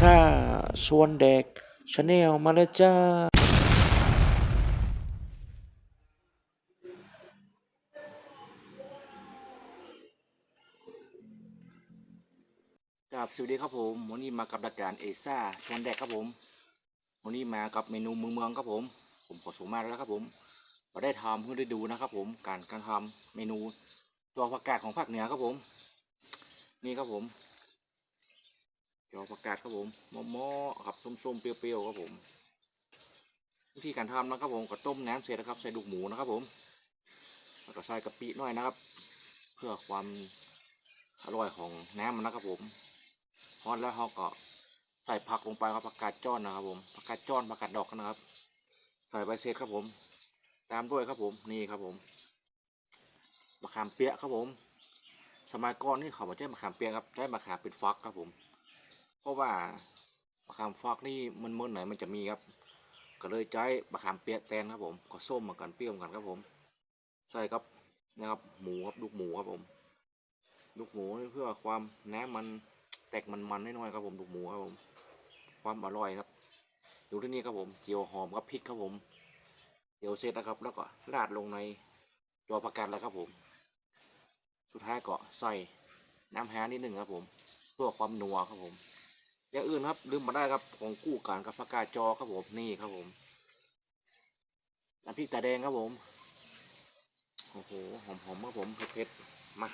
ซ่าชวนเด็กชาแนลมาแล้วจ้า กับสวัสดีครับผมวันนี้มากับรายการเอซ่าชวนเด็กครับผมวันนี้มากับเมนูเมืองเมืองครับผม ผมขอสูงมากแล้วครับผมมาได้ทำเพื่อได้ดูนะครับผมการการทำเมนูตัวผักกาดของภาคเหนือครับผม นี่ครับผม จอผักกาดครับผมหม้อๆครับส้มๆเปรี้ยวๆครับผม วิธีการทำนะครับผมก็ต้มน้ำเสร็จนะครับใส่ลูกหมูนะครับผมแล้วก็ใส่กะปิหน่อยนะครับ เพื่อความอร่อยของน้ำมันนะครับผมพอแล้วเขาก็ใส่ผักลงไปครับผักกาดจ้อนนะครับผมผักกาดจ้อนผักกาดดอกนะครับ ใส่ใบเศษครับผม ตามด้วยครับผมนี่ครับผมมะขามเปียกครับผม สมัยก่อนนี่เขาบอกใช้มะขามเปียกครับใช้มะขามเป็นฟักครับผม ราะว่ามะขามฟักนี่มันเมื่อไหนมันจะมีครับ ก็เลยใช้มะขามเปียกแทนครับผมก็ส้มเหมือนกันเปรี้ยวเหมือนกันครับผม ใส่ครับนะครับหมูครับลูกหมูครับผมลูกหมูเพื่อความแหนมมันแตกมันมันๆให้น่อยครับผมลูกหมูครับผม ความอร่อยครับดูที่นี่ครับผมเจียวหอมกับพริกครับผมเจียวเสร็จนะครับ แล้วก็ราดลงในตัวผักกาดแล้วครับผม สุดท้ายก็ใส่น้ำแห้นิดหนึ่งครับผม เพื่อความนัวครับผม อย่างอื่นครับลืมมาได้ครับของกู้การกับผักกาจอครับผมนี่ครับผมน้ำพริกตาแดงครับผมโอ้โหหอมๆครับผมเผ็ดๆมา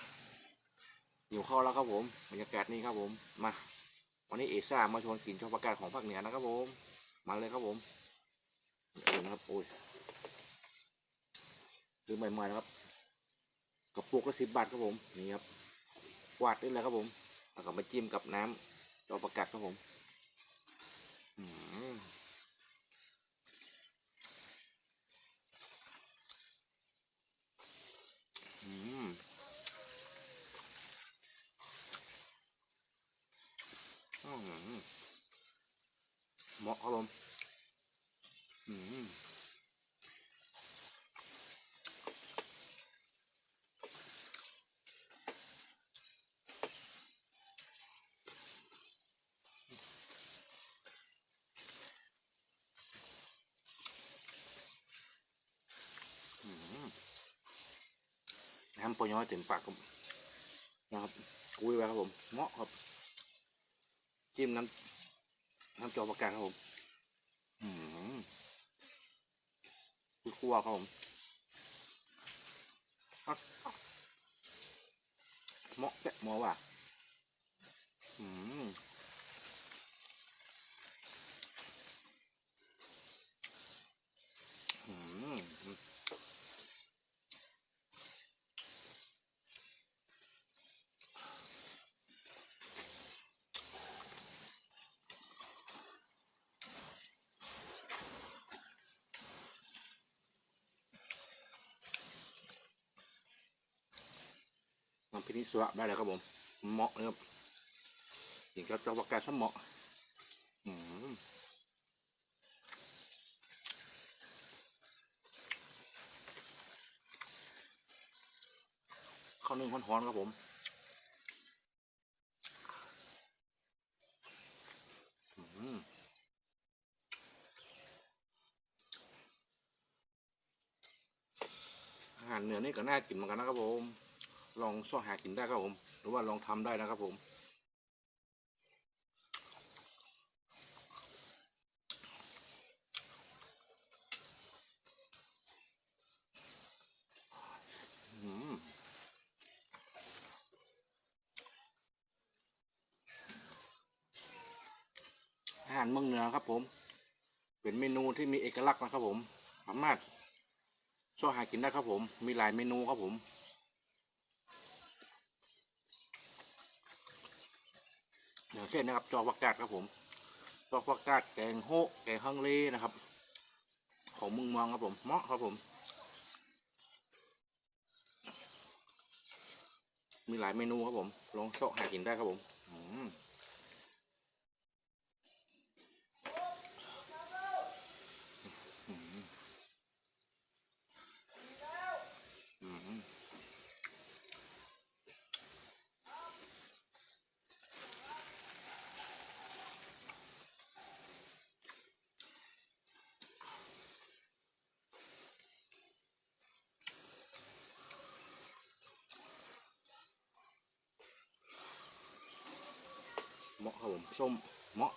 หิวข้าวแล้วครับผมบรรยากาศนี้ครับผมมาวันนี้เอซ่ามาชวนกินชอบประกาศของภาคเหนือนะครับผมมาเลยครับผมเออนะครับโอ้ยซื้อใหม่ๆนะครับกระปุกละสิบบาทครับผมนี่ครับกวาดได้เลยครับผมแล้วก็มาจิ้มกับน้ำ จอประกาศครับผมอืมอืมอืมเหมาะครับผมอืม น้ำปอยน้อยเต็มปากครับนะครับกุ้ยไว้ครับผมเหมาะครับ จิ้มน้ำน้ำจอประกาศครับผมอืมคั่วครับผมเหมาะแกะหมอว่ะอืมอืม น้ำพริกนิสวะได้เลยครับผม เหมาะเลยครับหญิงกับจอประกาศเหมาะอืมข้าวนึ่งฮ้อนๆครับผมอืมอาหารเหนือนี่ก็น่ากินเหมือนกันนะครับผม ลองซ่อหากินได้ครับผม หรือว่าลองทำได้นะครับผมอืมอาหารเมืองเหนือครับผม เป็นเมนูที่มีเอกลักษณ์นะครับผม สามารถซ่อหากินได้ครับผม มีหลายเมนูครับผม อย่างเช่นนะครับ จอวักกาดครับผม จอวักกาดแกงโฮะแกงฮังเลนะครับ ของมึงมองครับผมเหมาะครับผม มีหลายเมนูครับผม ลองเสาะหากินได้ครับผมอืม เหมาะครับผมส้มเหมาะ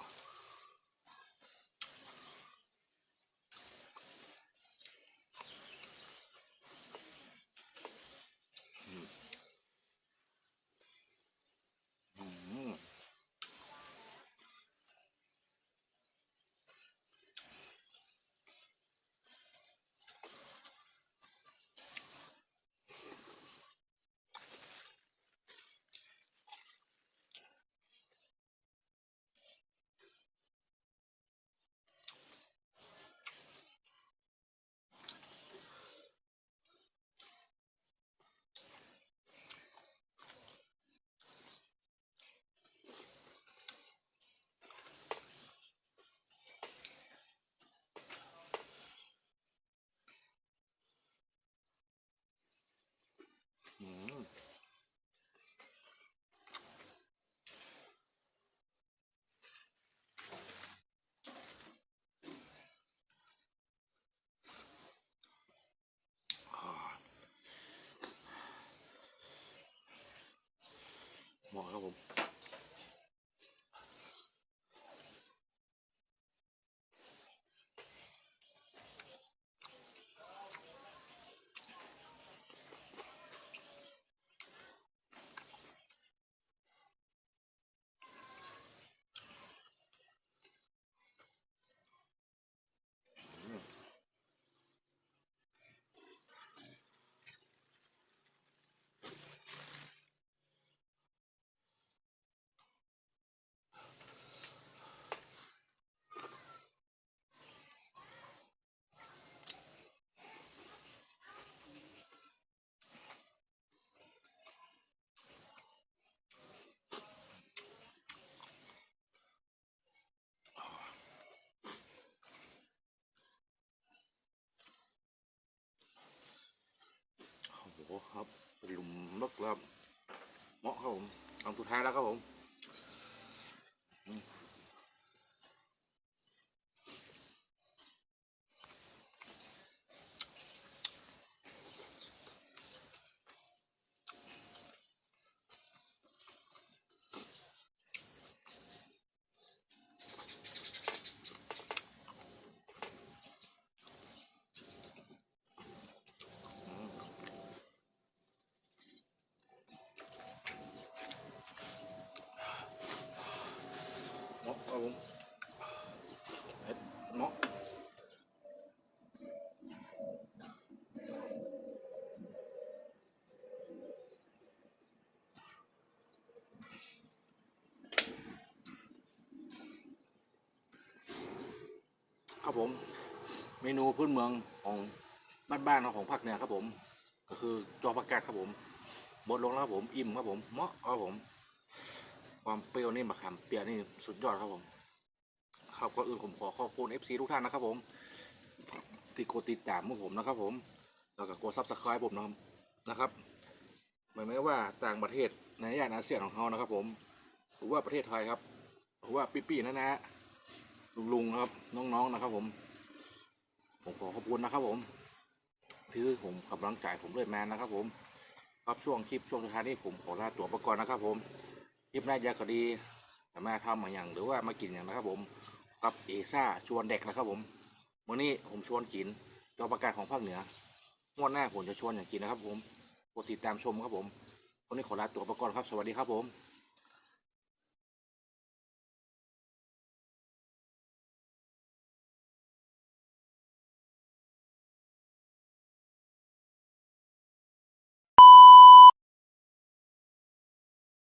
ครับเป็นหลุมลึกแล้วครับเหมาะครับผมทำสุดท้ายแล้วครับผม ครับผมเอ็ดเหมาะครับผม เมนูพื้นเมืองของบ้านๆของภาคเหนือครับผม ก็คือจอประกาศครับผมบดลงแล้วครับผม อิ่มครับผมเหมาะครับผม ความเปรี้ยวนี่มะขามเปียกนี่สุดยอดครับผม ครับก็อื่นผมขอขอบคุณ FC ทุกท่านนะครับ ผมที่กดติดตามพวกผมนะครับ ผม แล้วก็กดซับสไครต์ผมนะครับนะครับหมายไม่ว่าต่างประเทศในย่านอาเซียนของเขานะครับ ผมหรือว่าประเทศไทยครับหรือว่าปี้ๆนะนะลุงๆครับน้องๆนะครับ ผม ผมขอขอบคุณนะครับ ผมที่ผมกำลังใจผมเลยแมนนะครับ ผมครับช่วงคลิปช่วงสุดท้ายนี้ผมขอลาตัวไปก่อนนะครับ ผม คลิปหน้าจะก็ดีแต่มาทำมาอย่างหรือว่ามากินอย่างนะครับผมกับเอซ่าชวนเด็กนะครับผมวันนี้ผมชวนกินจอประกาศของภาคเหนืองวดหน้าผมจะชวนอย่างกินนะครับผมกดติดตามชมครับผมวันนี้ขอลาตัวไปก่อนครับสวัสดีครับผม